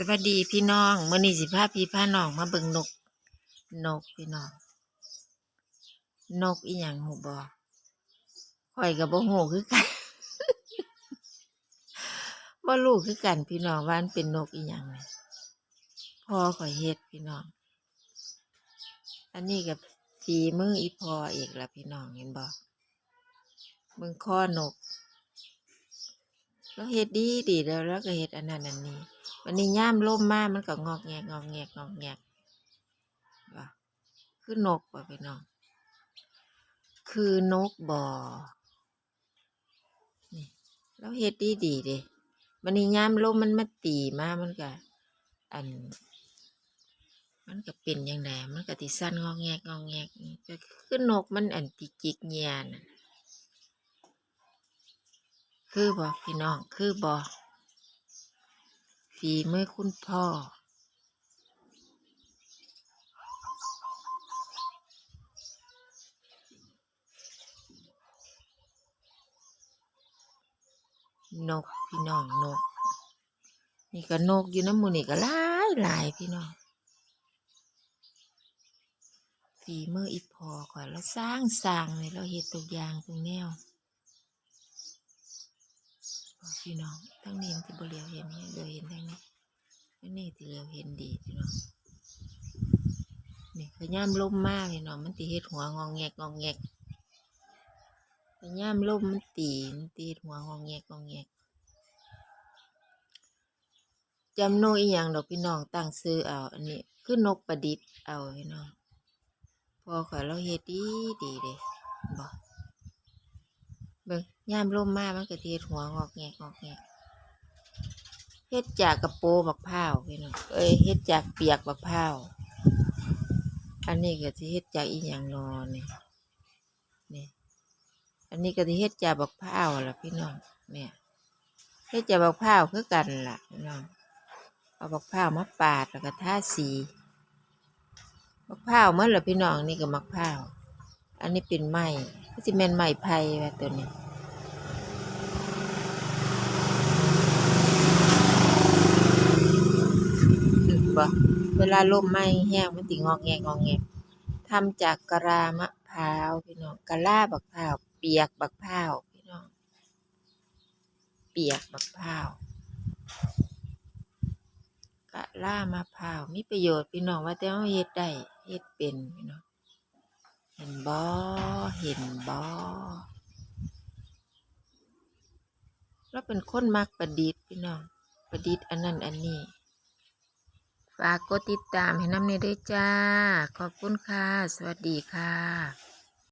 สวัสดีพี่น้องเมื้อนี้สิพาพี่พาน้องมาเบิ่งนก นกพี่น้อง นกอีหยังหูบ่ข่อยก็บ่ฮู้คือกันบ่รู้คือกันพี่น้องว่ามันเป็นนกอีหยังแหมพ่อข่อยเฮ็ดพี่น้อง อันนี้ก็ฝีมืออีพ่ออีกละพี่น้องเห็นบ่เบิ่งข้อนก แล้วเฮ็ดดีดีแล้วแล้วก็เฮ็ดอันนั้นอันนี้ วันนี้ย่ามล่มมามันก็งอกแงกงอกแงกงอกแงกว่าคือนกว่ะพี่น้อง คือนกบ่อนี่แล้วเฮ็ดดีดีเด้วันนี้ย่ามลมมันมาตีมามันก็อัน มันก็เป็นยังไงมันก็ติสั้นงอกแงกงอกแงกก็คือนกมันอันติจิกเงียนคือบ่พี่น้อง คือบ่ ฝีมือคุณพ่อ นกพี่น้องนก นี่ก็นกอยู่น้ำมูนี่ก็หลายหลายพี่น้องฝีมืออีพอก่อนแล้วสร้างสร้างเลยเราเห็ดตัวอย่างตรงแนวบอก พี่น้องทั้งนี้มันที่บเรียวเห็นเนี่ยเรียวเห็นทั้งนี้ทั้งนี้ที่เรียวเห็นดีพี่น้องนี่ขย่ามลมมากพี่น้องมันตีเห็ดหัวงองแงกงองแงกขย่ามลมมันตีมันตีหัวงองแงกงองแงกจำโนอีหยังดอกพี่น้องตั้งซื้อเอา อันนี้คือนกประดิษฐ์เอาพี่น้องพอข่อยเราเฮ็ดดีดีเด้บ่ เบิ่งย่ามลมมามันก็สิเฮ็ดหัวงอกแงกงอกแงกเฮ็ดจากกระโปบักพร้าวพี่น้องเอ้ยเฮ็ดจากเปียกบักพร้าวอันนี้ก็สิเฮ็ดจากอีหยังนอนี่นี่อันนี้ก็สิเฮ็ดจากบักพร้าวล่ะพี่น้องเนี่ยเฮ็ดจากบักพร้าวคือกันล่ะพี่น้องเอาบักพร้าวมาปาดแล้วก็ทาสีมะพร้าวมันเหรอพี่น้องนี่ก็มะพร้าว อันนี้เป็นไม้ก็สิแม่นไม้ไผ่แบบตัวนี้นึกบ่เวลาลมไม้แห้งมันติงอกแงงอกแงกทำจากกะลามะพร้าวพี่น้องกะลาบักพร้าวเปียกบักพร้าวพี่น้องเปียกบักพร้าวกะล่ามะพร้าวมีประโยชน์พี่น้องว่าแต่เราเฮ็ดได้เฮ็ดเป็นพี่น้อง เห็นบ่เห็นบ่เราเป็นคนมักประดิษฐ์พี่น้อง ประดิษฐ์อันนั้นอันนี้ ฝากกดติดตามให้น้ำเนยด้วยจ้า ขอบคุณค่ะ สวัสดีค่ะ